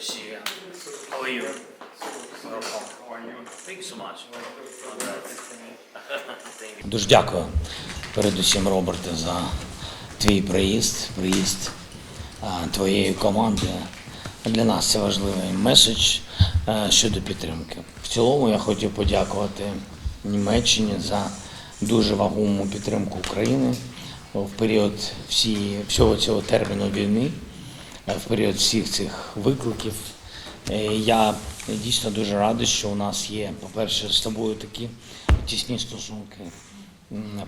see you. How are you? Дуже дякую передусім, Роберте, за твій приїзд, приїзд твоєї команди. Для нас це важливий меседж щодо підтримки. В цілому я хотів подякувати Німеччині за дуже вагому підтримку України в період всі, всього цього терміну війни, в період всіх цих викликів. Е, Я дійсно дуже радий, що у нас є, по-перше, з тобою такі тісні стосунки,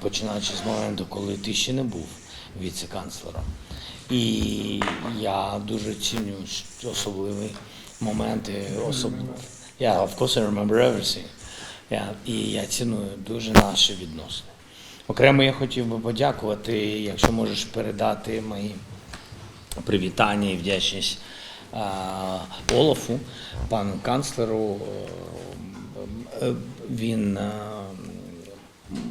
починаючи з моменту, коли ти ще не був віце-канцлером. І я дуже ціню особливі моменти, особливо. Yeah, of course I remember everything. Yeah, і я ціную дуже наші відносини. Окремо я хотів би подякувати, якщо можеш передати мої привітання і вдячність Олафу, пану канцлеру. Е, е, Він е,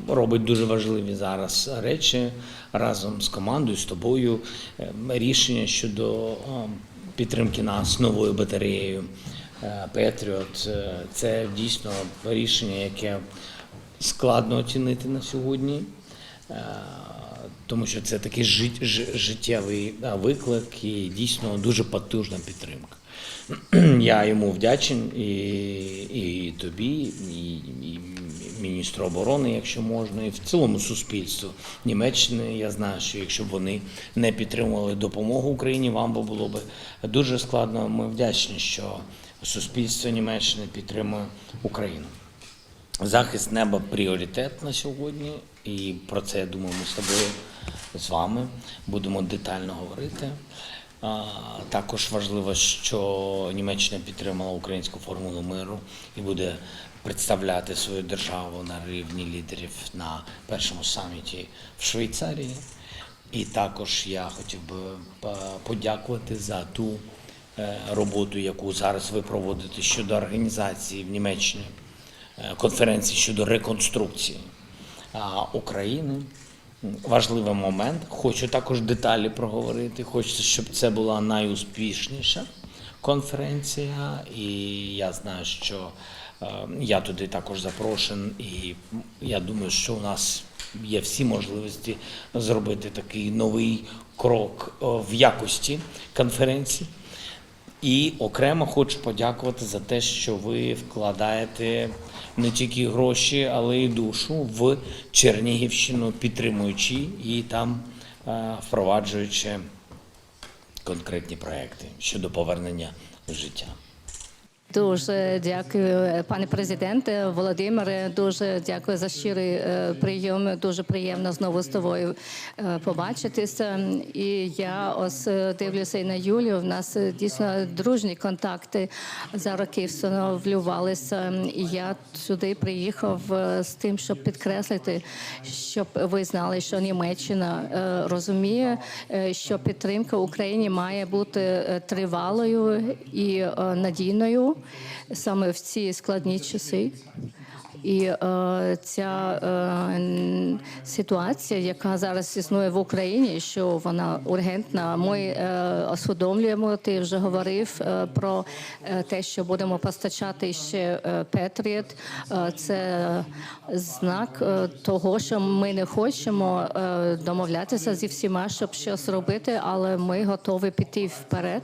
робить дуже важливі зараз речі разом з командою, з тобою. Рішення щодо підтримки нас новою батареєю Петріот. Це дійсно рішення, яке складно оцінити на сьогодні. Тому що це такий життєвий виклик і дійсно дуже потужна підтримка. Я йому вдячен і, і тобі, і, і міністру оборони, якщо можна, і в цілому суспільству Німеччини. Я знаю, що якщо б вони не підтримували допомогу Україні, вам би було б дуже складно. Ми вдячні, що суспільство Німеччини підтримує Україну. Захист неба пріоритет на сьогодні, і про це я думаю, ми з тобою з вами будемо детально говорити. Також важливо, що Німеччина підтримала українську формулу миру і буде представляти свою державу на рівні лідерів на першому саміті в Швейцарії. І також я хотів би е, подякувати за ту е, роботу, яку зараз ви проводите щодо організації в Німеччині е, конференції щодо реконструкції України. Важливий момент. Хочу також деталі проговорити. Хочеться, щоб це була найуспішніша конференція, і я знаю, що е, я туди також запрошен, і я думаю, що у нас є всі можливості зробити такий новий крок е, в якості конференції. І окремо хочу подякувати за те, що ви вкладаєте не тільки гроші, але й душу в Чернігівщину, підтримуючи і там е, впроваджуючи конкретні проекти щодо повернення в життя. Дуже дякую, пане президенте Володимире. Дуже дякую за щирий е, прийом. Дуже приємно знову з тобою е, побачитися. І я ось е, дивлюся і на Юлію. В нас дійсно дружні контакти за роки встановлювалися. І я сюди приїхав з тим, щоб підкреслити, щоб ви знали, що Німеччина розуміє, що підтримка Україні має бути тривалою і надійною саме в ці складні часи. І е, ця е, ситуація, яка зараз існує в Україні, що вона ургентна. Ми е. Ти вже говорив е, про е, те, що будемо постачати ще е, Е, це знак е, того, що ми не хочемо е, домовлятися зі всіма, щоб щось робити, але ми готові піти вперед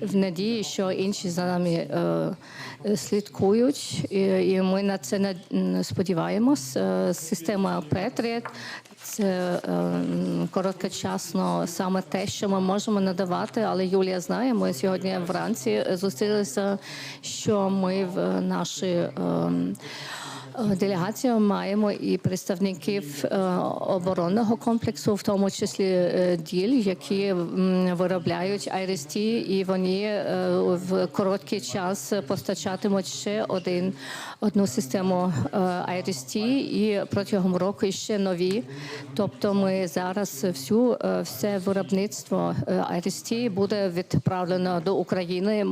в надії, що інші за нами. Е, слідкують, і, і ми на це сподіваємось. Е, Система Петріот це е, короткочасно саме те, що ми можемо надавати. Але Юлія знає, ми сьогодні вранці зустрілися, що ми в наші. Делегацію маємо і представників е, оборонного комплексу, в тому числі е, діль, які виробляють IRST, і вони е, в короткий час постачатимуть ще один одну систему IRST і протягом року ще нові. Тобто, ми зараз всю все виробництво IRST буде відправлено до України.